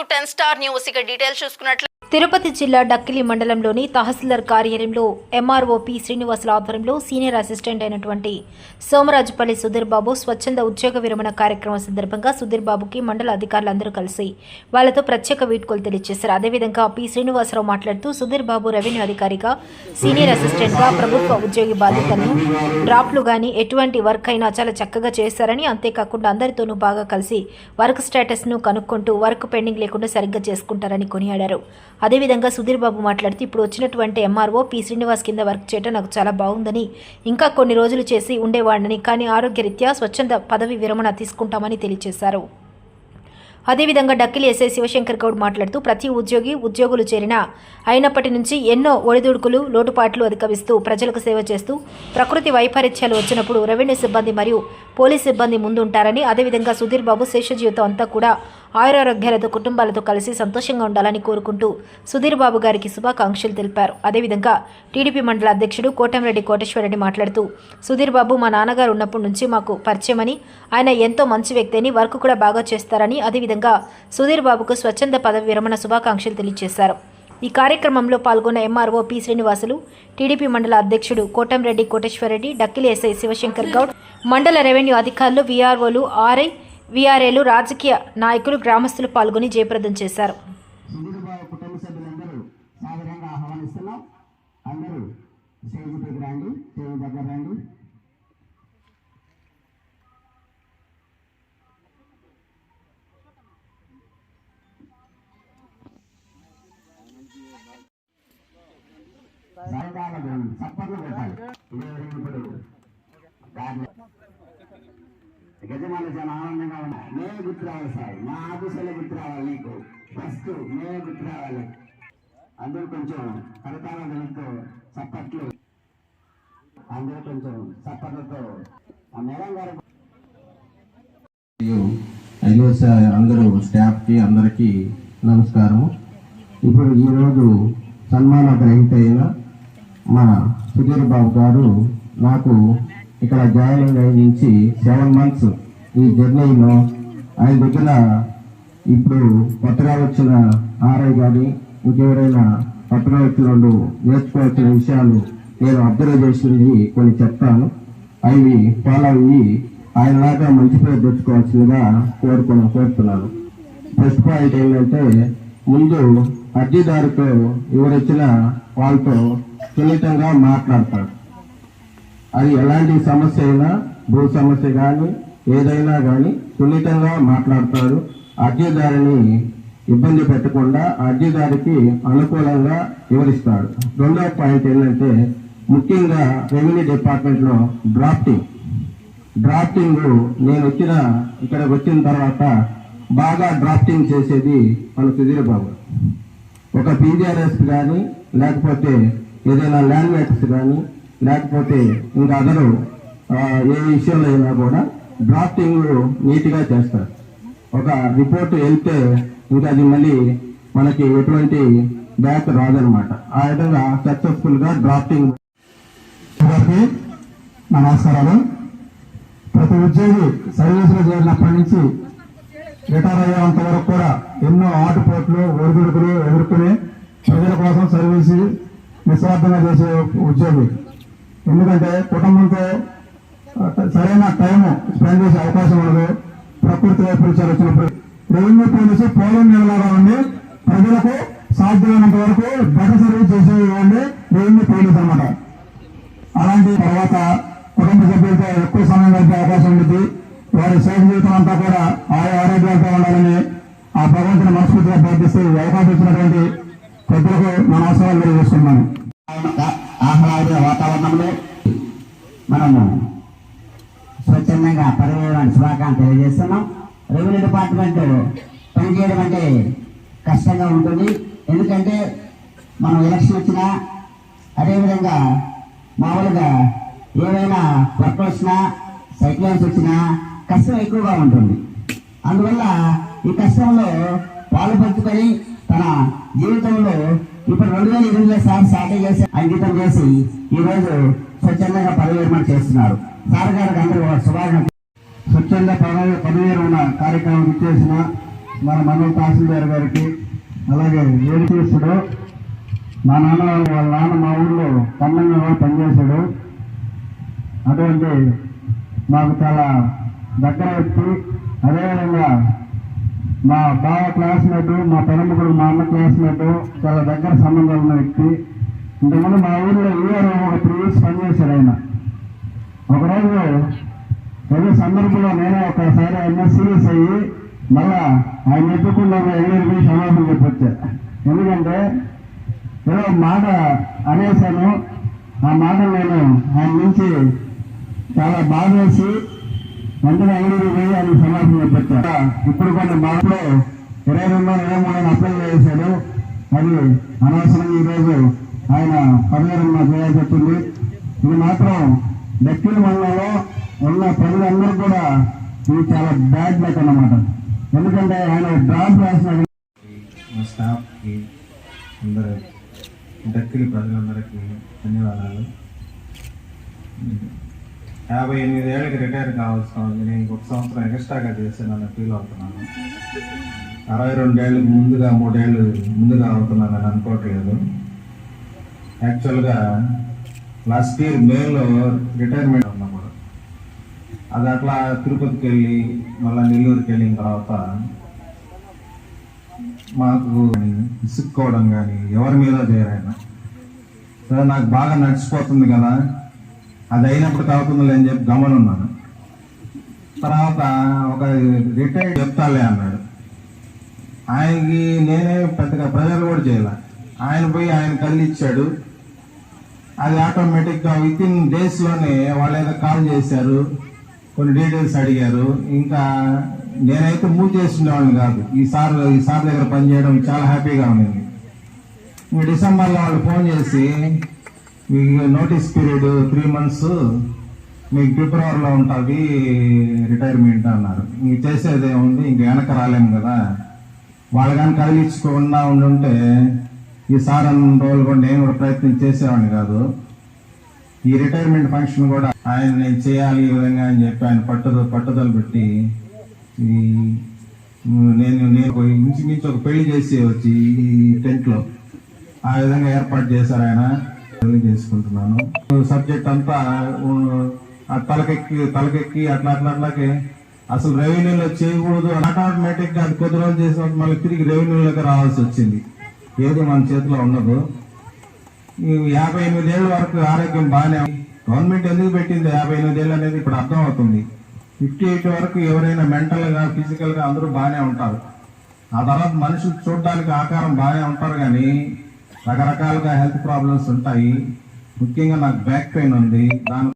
To ten star news ఇక details చూసుకున్నట్లు తిరుపతి జిల్లా డక్కిలి మండలంలోని తహసీల్దార్ కార్యాలయంలో ఎంఆర్ఓపి శ్రీనివాసుల ఆధ్వర్యంలో సీనియర్ అసిస్టెంట్ అయినటువంటి సోమరాజుపల్లి సుధీర్ బాబు స్వచ్ఛంద ఉద్యోగ విరమణ కార్యక్రమం సందర్భంగా సుధీర్ బాబుకి మండల అధికారులందరూ కలిసి వాళ్ళతో ప్రత్యేక వీడ్కోలు తెలియజేశారు. అదేవిధంగా పి శ్రీనివాసరావు మాట్లాడుతూ సుధీర్ బాబు రెవెన్యూ అధికారిగా సీనియర్ అసిస్టెంట్గా ప్రభుత్వ ఉద్యోగి బాధ్యతలను డ్రాప్లు కానీ ఎటువంటి వర్క్ అయినా చాలా చక్కగా చేశారని అంతేకాకుండా అందరితోనూ బాగా కలిసి వర్క్ స్టేటస్ను కనుక్కుంటూ వర్క్ పెండింగ్ లేకుండా సరిగ్గా చేసుకుంటారని కొనియాడారు. అదేవిధంగా సుధీర్ బాబు మాట్లాడుతూ ఇప్పుడు వచ్చినటువంటి ఎంఆర్ఓ పి శ్రీనివాస్ కింద వర్క్ చేయడం నాకు చాలా బాగుందని ఇంకా కొన్ని రోజులు చేసి ఉండేవాడిని కానీ ఆరోగ్యరీత్యా స్వచ్ఛంద పదవి విరమణ తీసుకుంటామని తెలియజేశారు అదేవిధంగా డక్కిలి ఎస్ఐ శివశంకర్ గౌడ్ మాట్లాడుతూ ప్రతి ఉద్యోగి ఉద్యోగులు చేరిన అయినప్పటి నుంచి ఎన్నో ఒడిదుడుకులు లోటుపాట్లు అధిగమిస్తూ ప్రజలకు సేవ చేస్తూ ప్రకృతి వైపరీత్యాలు వచ్చినప్పుడు రెవెన్యూ సిబ్బంది మరియు పోలీస్ సిబ్బంది ముందుంటారని అదేవిధంగా సుధీర్ బాబు శేష జీవితం అంతా కూడా ఆయురారోగ్యాలతో కుటుంబాలతో కలిసి సంతోషంగా ఉండాలని కోరుకుంటూ సుధీర్ బాబు గారికి శుభాకాంక్షలు తెలిపారు. అదేవిధంగా టీడీపీ మండల అధ్యక్షుడు కోటంరెడ్డి కోటేశ్వరరెడ్డి మాట్లాడుతూ సుధీర్ బాబు మా నాన్నగారు ఉన్నప్పటి నుంచి మాకు పరిచయమని ఆయన ఎంతో మంచి వ్యక్తి అని వర్క్ కూడా బాగా చేస్తారని అదేవిధంగా సుధీర్ బాబుకు స్వచ్ఛంద పదవి విరమణ శుభాకాంక్షలు తెలియజేశారు. ఈ కార్యక్రమంలో పాల్గొన్న ఎంఆర్ఓ పి శ్రీనివాసులు టీడీపీ మండల అధ్యక్షుడు కోటంరెడ్డి కోటేశ్వరరెడ్డి డక్కిలి ఎస్ఐ శివశంకర్ గౌడ్ మండల రెవెన్యూ అధికారులు వీఆర్ఓలు ఆర్ఐ వీఆర్ఏలు రాజకీయ నాయకులు గ్రామస్తులు పాల్గొని జయప్రదం చేశారు. ఇప్పుడు యజమాని చాలా ఆనందంగా ఉన్నాయి. నేను గుర్తు రావాలి సార్. మా ఆఫీసులో గుర్తు రావాలి నీకు. ఫస్ట్ నేను గుర్తు రావాలి. అందరూ కొంచెం కరతాళ వెళ్తూ చప్పట్లు. అందరూ కొంచెం చప్పట్లతో. ఆ మేడం గారు మరియు అందరూ స్టాఫ్కి అందరికీ నమస్కారము. ఇప్పుడు ఈరోజు సన్మాన గ్రహీత అయిన మా సుధీర్ బాబు గారు నాకు ఇక్కడ జాయినింగ్ అయ్యి నుంచి సెవెన్ మంత్స్ ఈ జర్నీలో ఆయన దగ్గర ఇప్పుడు కొత్తగా వచ్చిన ఆర్ఐ కానీ ఇంకెవరైనా కొత్తగా వచ్చిన వాళ్ళు నేర్చుకోవాల్సిన విషయాలు నేను అబ్జర్వ్ చేసినవి కొన్ని చెప్తాను. అవి ఫాలో అయ్యి ఆయనలాగా మంచి పేరు తెచ్చుకోవాల్సిందిగా కోరుకున్నా కోరుతున్నాను. ఫస్ట్ పాయింట్ ఏంటంటే ముందు అర్జీదారుతో ఎవరొచ్చిన వాళ్ళతో సున్నితంగా మాట్లాడతాడు అది ఎలాంటి సమస్య అయినా భూ సమస్య కానీ ఏదైనా కానీ సున్నితంగా మాట్లాడతారు అర్జీదారిని ఇబ్బంది పెట్టకుండా అర్జీదారికి అనుకూలంగా వివరిస్తాడు. రెండవ పాయింట్ ఏంటంటే ముఖ్యంగా రెవెన్యూ డిపార్ట్మెంట్లో డ్రాఫ్టింగ్. డ్రాఫ్టింగ్ నేను వచ్చిన ఇక్కడికి వచ్చిన తర్వాత బాగా డ్రాఫ్టింగ్ చేసేది మన సుధీర్ బాబు. ఒక పీజీఆర్ఎస్ కానీ లేకపోతే ఏదైనా ల్యాండ్ మ్యాక్స్ కానీ లేకపోతే ఇంకా అదరు ఏ విషయంలో అయినా కూడా డ్రాఫ్టింగ్ నీట్గా చేస్తారు. ఒక రిపోర్ట్ వెళ్తే ఇంకా అది మళ్ళీ మనకి ఎటువంటి బ్యాక్ రాదనమాట. ఆ విధంగా సక్సెస్ఫుల్గా డ్రాఫ్టింగ్ నమస్కారాలు ప్రతి ఉద్యోగి సర్వీసులో చేరినప్పటి నుంచి రిటైర్ అయ్యేంత వరకు కూడా ఎన్నో ఆటుపోట్లు ఒడిదుడుకులు ఎదుర్కొని ప్రజల కోసం సర్వీసు నిస్వార్థంగా చేసే ఉద్యోగి. ఎందుకంటే కుటుంబంతో సరైన టైం స్పెండ్ చేసే అవకాశం ఉండదు. ప్రకృతి వైపరీత్యాలు వచ్చినప్పుడు రెవెన్యూ పోలీసు పోలం నిలలాగా ఉండి ప్రజలకు సాధ్యమైనంత వరకు బెటర్ సర్వీస్ ఇవ్వండి రెవెన్యూ పోలీస్ అన్నమాట. అలాంటి తర్వాత కుటుంబ సభ్యులతో ఎక్కువ సమయం గడిపే అవకాశం ఉంటుంది. వారి సేవ జీవితం అంతా కూడా ఆయా ఆరోగ్యాలతో ఉండాలని ఆ భగవంతుని మనస్ఫూర్తిగా ప్రార్థిస్తూ అవకాశం ఇచ్చినటువంటి ప్రజలకు మన అవసరాలు తెలియజేస్తున్నాను. ఆహ్లాద వాతావరణంలో మనము స్వచ్ఛందంగా పర్యావరణ శుభాకాంక్షలు తెలియజేస్తున్నాం. రెవెన్యూ డిపార్ట్మెంట్ పనిచేయడం అంటే కష్టంగా ఉంటుంది. ఎందుకంటే మనం ఎలక్షన్ వచ్చినా అదేవిధంగా మామూలుగా ఏవైనా వర్క్ వచ్చినా సైక్లోన్స్ వచ్చినా కష్టం ఎక్కువగా ఉంటుంది. అందువల్ల ఈ కష్టంలో పాలు పంచుకొని తన జీవితంలో ఇప్పుడు రెండు వేల ఇరవై సార్ స్టార్ట్ చేసి అంకితం చేసి ఈ రోజు స్వచ్ఛందంగా పదవి చేస్తున్నారు. సార్ గారికి అందరూ శుభాకాంక్షలు. స్వచ్ఛంద పదవి పదవి కార్యక్రమం ఇచ్చేసిన మన మండల తహసీల్దార్ గారికి అలాగే ఏడిపిస్తుడు మా నాన్న వాళ్ళ నాన్న మా ఊళ్ళో కన్నంగా పనిచేశాడు. అటువంటి మాకు చాలా దగ్గర వ్యక్తి. అదేవిధంగా మా బావ క్లాస్మేట్ మా పెనమ్మకుడు మా అన్న క్లాస్మేట్ చాలా దగ్గర సంబంధం ఉన్న వ్యక్తి. ఇంతకుముందు మా ఊళ్ళో ఊరు ఒక త్రీ ఇయర్స్ పనిచేశాడు ఆయన. ఒకరోజు ఏదో సందర్భంలో నేనే ఒకసారి ఆయన సీరియస్ అయ్యి మళ్ళా ఆయన ఎత్తుకుండా ఎన్నెరిగి సమాధానం చెప్పొచ్చా. ఎందుకంటే ఏదో మాట అనేసాను ఆ మాట నేను ఆయన నుంచి చాలా బాధేసి వెంటనే ఐదు పోయి ఆయన సమాధానం చెప్పొచ్చా. ఇప్పుడు కొన్ని మాటలో ఇరవై రెండు ఇరవై మూడు అప్లై చేశాడు అది అనవసరంగా ఈరోజు ఆయన పదిహేను చేయాల్సి వచ్చింది ఇది మాత్రం దక్షిణ మండలంలో ఉన్న ప్రజలందరూ కూడా ఇది చాలా బ్యాడ్ లెక్ అన్నమాట. ఎందుకంటే ఆయన డ్రాప్ రాసిన మా స్టాఫ్కి అందరూ దక్కిలి ప్రజలందరికీ ధన్యవాదాలు. యాభై ఎనిమిది ఏళ్ళకి రిటైర్ కావాల్సిన ఉంది నేను ఇంకొక సంవత్సరం ఎక్స్ట్రాగా చేశానని ఫీల్ అవుతున్నాను. అరవై రెండేళ్ళకి ముందుగా మూడేళ్ళు ముందుగా అవుతున్నానని అనుకోవట్లేదు. యాక్చువల్గా లాస్ట్ ఇయర్ మేలో రిటైర్మెంట్ ఉన్నప్పుడు అది అట్లా తిరుపతికి వెళ్ళి మళ్ళీ నెల్లూరుకి వెళ్ళిన తర్వాత మాకు విసుక్కోవడం కానీ ఎవరి మీద చేయరైనా. సరే నాకు బాగా నడిచిపోతుంది కదా. అది అయినప్పుడు అవుతుందిలే అని చెప్పి గమనున్నాను. తర్వాత ఒక రిటైర్డ్ చెప్తాలే అన్నాడు. ఆయనకి నేనే పెద్దగా ప్రెజర్ కూడా చేయాల. ఆయన పోయి ఆయన కళ్ళు ఇచ్చాడు. అది ఆటోమేటిక్గా విత్ ఇన్ డేస్లోనే వాళ్ళు ఏదో కాల్ చేశారు. కొన్ని డీటెయిల్స్ అడిగారు. ఇంకా నేనైతే మూవ్ చేస్తుండేవాడిని కాదు. ఈ సార్ ఈ సార్ దగ్గర పనిచేయడం చాలా హ్యాపీగా ఉంది ఈ డిసెంబర్లో వాళ్ళు ఫోన్ చేసి మీకు నోటీస్ పీరియడ్ త్రీ మంత్స్ మీకు ఫిబ్రవరిలో ఉంటుంది రిటైర్మెంట్ అన్నారు. ఇంక చేసేది ఏముంది? ఇంక వెనక రాలేము కదా. వాళ్ళు కానీ కదిలించుకోకుండా ఉండుంటే ఈ సార్ అన్న రోజులు కూడా నేను కూడా ప్రయత్నం చేసేవాడిని కాదు. ఈ రిటైర్మెంట్ ఫంక్షన్ కూడా ఆయన నేను చేయాలి ఈ విధంగా అని చెప్పి ఆయన పట్టుదల పట్టుదల పెట్టి ఈ నేను నేను పోయి ఇంచుమించు ఒక పెళ్ళి చేసి వచ్చి ఈ టెంట్లో ఆ విధంగా ఏర్పాటు చేశారు ఆయన. పెళ్ళి చేసుకుంటున్నాను. సబ్జెక్ట్ అంతా ఆ తలకెక్కి తలకెక్కి అట్లా అట్లా అట్లాగే అసలు రెవెన్యూలో చేయకూడదు ఆటోమేటిక్గా అది కొద్ది రోజులు చేసిన మళ్ళీ తిరిగి రెవెన్యూలోకి రావాల్సి వచ్చింది. ఏది మన చేతిలో ఉండదు. ఈ యాభై ఎనిమిది ఏళ్ళ వరకు ఆరోగ్యం బాగానే ఉంది. గవర్నమెంట్ ఎందుకు పెట్టింది యాభై ఎనిమిది ఏళ్ళు అనేది ఇప్పుడు అర్థం అవుతుంది. ఫిఫ్టీ ఎయిట్ వరకు ఎవరైనా మెంటల్గా ఫిజికల్గా అందరూ బాగానే ఉంటారు. ఆ తర్వాత మనుషులు చూడడానికి ఆకారం బాగానే ఉంటారు కానీ రకరకాలుగా హెల్త్ ప్రాబ్లమ్స్ ఉంటాయి. ముఖ్యంగా నాకు బ్యాక్ పెయిన్ ఉంది. దాని